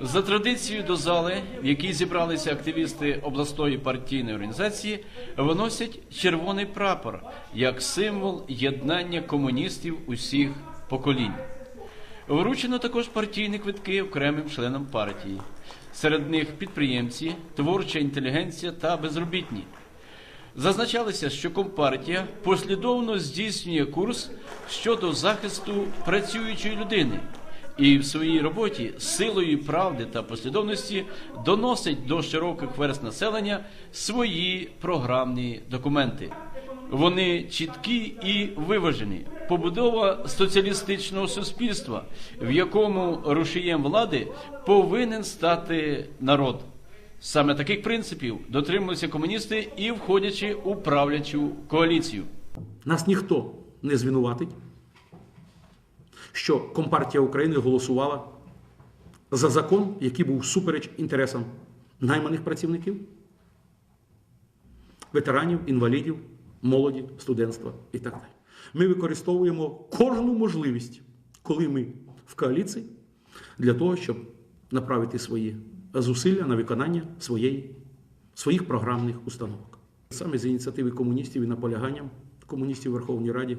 За традицією до зали, в якій зібралися активісти обласної партійної організації, виносять червоний прапор як символ єднання комуністів усіх поколінь. Вручено також партійні квитки окремим членам партії. Серед них підприємці, творча інтелігенція та безробітні. Зазначалося, що Компартія послідовно здійснює курс щодо захисту працюючої людини і в своїй роботі силою правди та послідовності доносить до широких верст населення свої програмні документи. Вони чіткі і виважені. Побудова соціалістичного суспільства, в якому рушієм влади повинен стати народ. Саме таких принципів дотримуються комуністи і входячи у правлячу коаліцію. Нас ніхто не звинуватить, що Компартія України голосувала за закон, який був супереч інтересам найманих працівників, ветеранів, інвалідів, молоді, студентства і так далі. Ми використовуємо кожну можливість, коли ми в коаліції, для того, щоб направити свої зусилля на виконання своєї, своїх програмних установок. Саме з ініціативи комуністів і наполяганням комуністів у Верховній Раді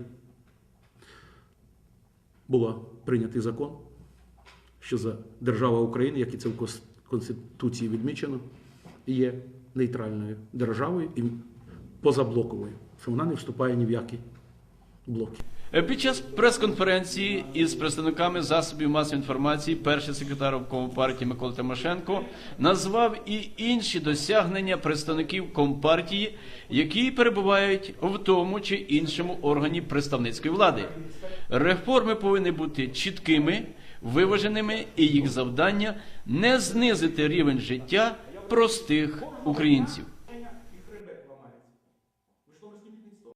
було прийнятий закон, що за держава України, як і це в Конституції відмічено, є нейтральною державою і позаблоковою, що вона не вступає ні в які блоки. Під час прес-конференції із представниками засобів масової інформації перший секретар обкому партії Микола Тимошенко назвав і інші досягнення представників компартії, які перебувають в тому чи іншому органі представницької влади. Реформи повинні бути чіткими, виваженими, і їх завдання не знизити рівень життя простих українців.